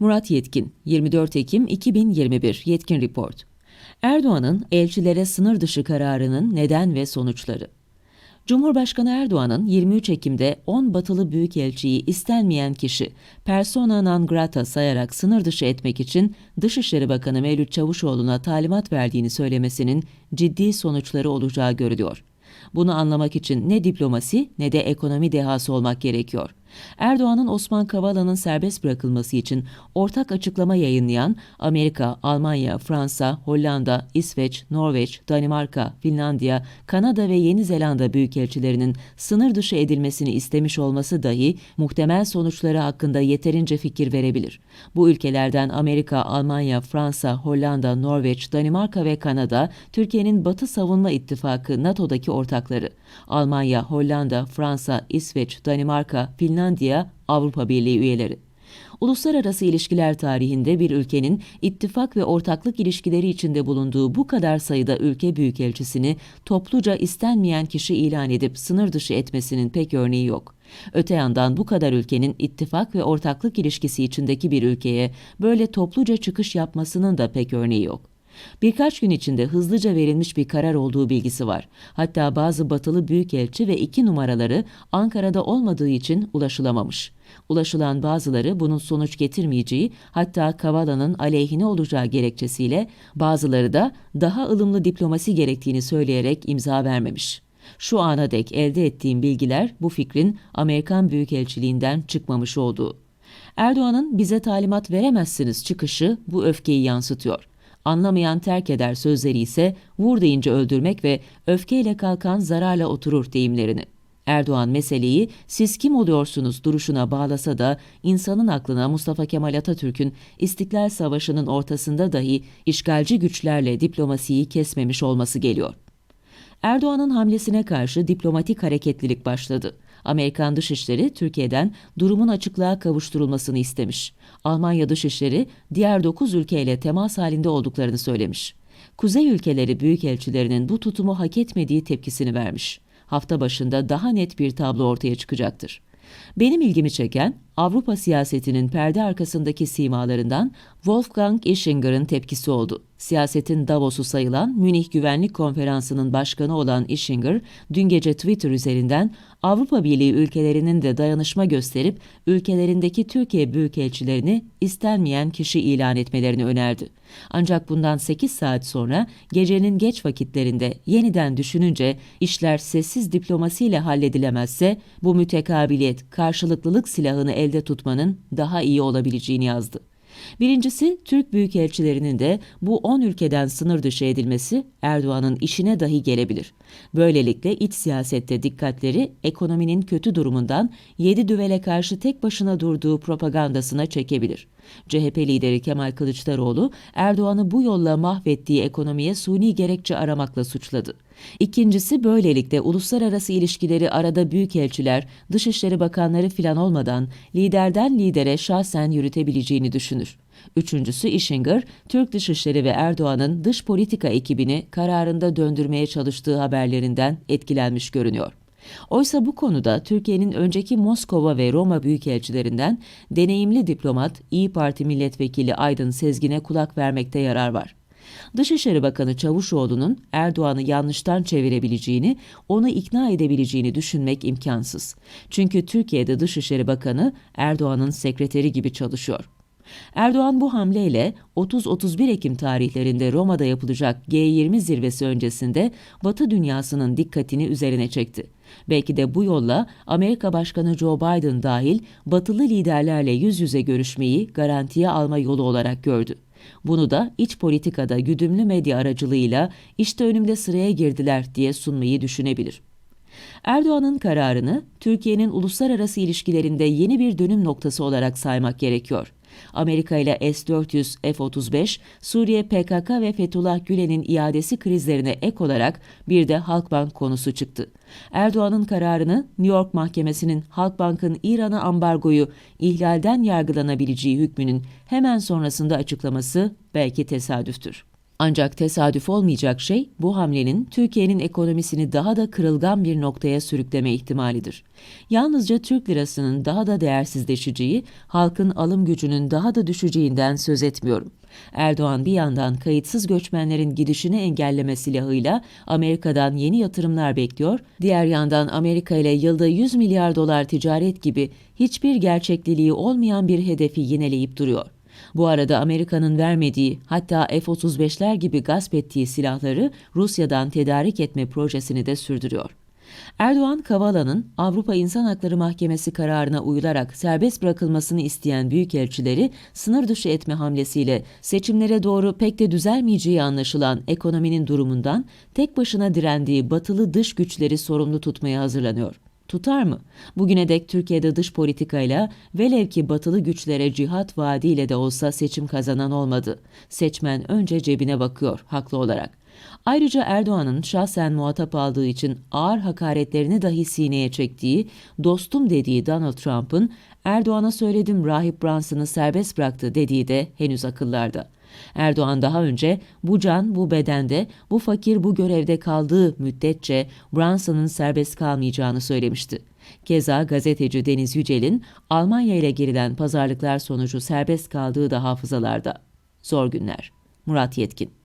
Murat Yetkin, 24 Ekim 2021 Yetkin Report. Erdoğan'ın elçilere sınır dışı kararının neden ve sonuçları. Cumhurbaşkanı Erdoğan'ın 23 Ekim'de 10 batılı büyükelçiyi istenmeyen kişi persona non grata sayarak sınır dışı etmek için Dışişleri Bakanı Mevlüt Çavuşoğlu'na talimat verdiğini söylemesinin ciddi sonuçları olacağı görülüyor. Bunu anlamak için ne diplomasi ne de ekonomi dehası olmak gerekiyor. Erdoğan'ın Osman Kavala'nın serbest bırakılması için ortak açıklama yayınlayan Amerika, Almanya, Fransa, Hollanda, İsveç, Norveç, Danimarka, Finlandiya, Kanada ve Yeni Zelanda büyükelçilerinin sınır dışı edilmesini istemiş olması dahi muhtemel sonuçları hakkında yeterince fikir verebilir. Bu ülkelerden Amerika, Almanya, Fransa, Hollanda, Norveç, Danimarka ve Kanada, Türkiye'nin Batı Savunma İttifakı NATO'daki ortakları. Almanya, Hollanda, Fransa, İsveç, Danimarka, Finlandiya, Avrupa Birliği üyeleri. Uluslararası ilişkiler tarihinde bir ülkenin ittifak ve ortaklık ilişkileri içinde bulunduğu bu kadar sayıda ülke büyükelçisini topluca istenmeyen kişi ilan edip sınır dışı etmesinin pek örneği yok. Öte yandan bu kadar ülkenin ittifak ve ortaklık ilişkisi içindeki bir ülkeye böyle topluca çıkış yapmasının da pek örneği yok. Birkaç gün içinde hızlıca verilmiş bir karar olduğu bilgisi var. Hatta bazı batılı büyükelçi ve iki numaraları Ankara'da olmadığı için ulaşılamamış. Ulaşılan bazıları bunun sonuç getirmeyeceği, hatta Kavala'nın aleyhine olacağı gerekçesiyle bazıları da daha ılımlı diplomasi gerektiğini söyleyerek imza vermemiş. Şu ana dek elde ettiğim bilgiler bu fikrin Amerikan Büyükelçiliğinden çıkmamış olduğu. Erdoğan'ın bize talimat veremezsiniz çıkışı bu öfkeyi yansıtıyor. Anlamayan terk eder sözleri ise vur deyince öldürmek ve öfkeyle kalkan zararla oturur deyimlerini. Erdoğan meseleyi siz kim oluyorsunuz duruşuna bağlasa da insanın aklına Mustafa Kemal Atatürk'ün İstiklal Savaşı'nın ortasında dahi işgalci güçlerle diplomasiyi kesmemiş olması geliyor. Erdoğan'ın hamlesine karşı diplomatik hareketlilik başladı. Amerikan Dışişleri Türkiye'den durumun açıklığa kavuşturulmasını istemiş. Almanya Dışişleri diğer 9 ülkeyle temas halinde olduklarını söylemiş. Kuzey ülkeleri büyükelçilerinin bu tutumu hak etmediği tepkisini vermiş. Hafta başında daha net bir tablo ortaya çıkacaktır. Benim ilgimi çeken Avrupa siyasetinin perde arkasındaki simalarından Wolfgang Ischinger'ın tepkisi oldu. Siyasetin Davos'u sayılan Münih Güvenlik Konferansı'nın başkanı olan Ischinger, dün gece Twitter üzerinden Avrupa Birliği ülkelerinin de dayanışma gösterip ülkelerindeki Türkiye büyükelçilerini istenmeyen kişi ilan etmelerini önerdi. Ancak bundan 8 saat sonra gecenin geç vakitlerinde yeniden düşününce işler sessiz diplomasiyle halledilemezse bu mütekabiliyet, karşılıklılık silahını elde tutmanın daha iyi olabileceğini yazdı. Birincisi Türk büyükelçilerinin de bu 10 ülkeden sınır dışı edilmesi Erdoğan'ın işine dahi gelebilir. Böylelikle iç siyasette dikkatleri ekonominin kötü durumundan 7 düvele karşı tek başına durduğu propagandasına çekebilir. CHP lideri Kemal Kılıçdaroğlu Erdoğan'ı bu yolla mahvettiği ekonomiye suni gerekçe aramakla suçladı. İkincisi böylelikle uluslararası ilişkileri arada büyükelçiler, dışişleri bakanları filan olmadan liderden lidere şahsen yürütebileceğini düşünür. Üçüncüsü Ischinger, Türk Dışişleri ve Erdoğan'ın dış politika ekibini kararında döndürmeye çalıştığı haberlerinden etkilenmiş görünüyor. Oysa bu konuda Türkiye'nin önceki Moskova ve Roma büyükelçilerinden deneyimli diplomat İyi Parti milletvekili Aydın Sezgin'e kulak vermekte yarar var. Dışişleri Bakanı Çavuşoğlu'nun Erdoğan'ı yanlıştan çevirebileceğini, onu ikna edebileceğini düşünmek imkansız. Çünkü Türkiye'de Dışişleri Bakanı Erdoğan'ın sekreteri gibi çalışıyor. Erdoğan bu hamleyle 30-31 Ekim tarihlerinde Roma'da yapılacak G20 zirvesi öncesinde Batı dünyasının dikkatini üzerine çekti. Belki de bu yolla Amerika Başkanı Joe Biden dahil batılı liderlerle yüz yüze görüşmeyi garantiye alma yolu olarak gördü. Bunu da iç politikada güdümlü medya aracılığıyla işte önümde sıraya girdiler diye sunmayı düşünebilir. Erdoğan'ın kararını Türkiye'nin uluslararası ilişkilerinde yeni bir dönüm noktası olarak saymak gerekiyor. Amerika ile S-400, F-35, Suriye PKK ve Fethullah Gülen'in iadesi krizlerine ek olarak bir de Halkbank konusu çıktı. Erdoğan'ın kararını New York Mahkemesi'nin Halkbank'ın İran'a ambargoyu ihlalden yargılanabileceği hükmünün hemen sonrasında açıklaması belki tesadüftür. Ancak tesadüf olmayacak şey bu hamlenin Türkiye'nin ekonomisini daha da kırılgan bir noktaya sürükleme ihtimalidir. Yalnızca Türk lirasının daha da değersizleşeceği, halkın alım gücünün daha da düşeceğinden söz etmiyorum. Erdoğan bir yandan kayıtsız göçmenlerin gidişini engelleme silahıyla Amerika'dan yeni yatırımlar bekliyor, diğer yandan Amerika ile yılda 100 milyar dolar ticaret gibi hiçbir gerçekliliği olmayan bir hedefi yineleyip duruyor. Bu arada Amerika'nın vermediği hatta F-35'ler gibi gasp ettiği silahları Rusya'dan tedarik etme projesini de sürdürüyor. Erdoğan, Kavala'nın Avrupa İnsan Hakları Mahkemesi kararına uyularak serbest bırakılmasını isteyen büyükelçileri sınır dışı etme hamlesiyle seçimlere doğru pek de düzelmeyeceği anlaşılan ekonominin durumundan tek başına direndiği batılı dış güçleri sorumlu tutmaya hazırlanıyor. Tutar mı? Bugüne dek Türkiye'de dış politikayla velev ki batılı güçlere cihat vaadiyle de olsa seçim kazanan olmadı. Seçmen önce cebine bakıyor haklı olarak. Ayrıca Erdoğan'ın şahsen muhatap aldığı için ağır hakaretlerini dahi sineye çektiği, dostum dediği Donald Trump'ın Erdoğan'a söyledim Rahip Brunson'ı serbest bıraktı dediği de henüz akıllarda. Erdoğan daha önce bu can bu bedende, bu fakir bu görevde kaldığı müddetçe Brunson'ın serbest kalmayacağını söylemişti. Keza gazeteci Deniz Yücel'in Almanya ile girilen pazarlıklar sonucu serbest kaldığı da hafızalarda. Zor günler. Murat Yetkin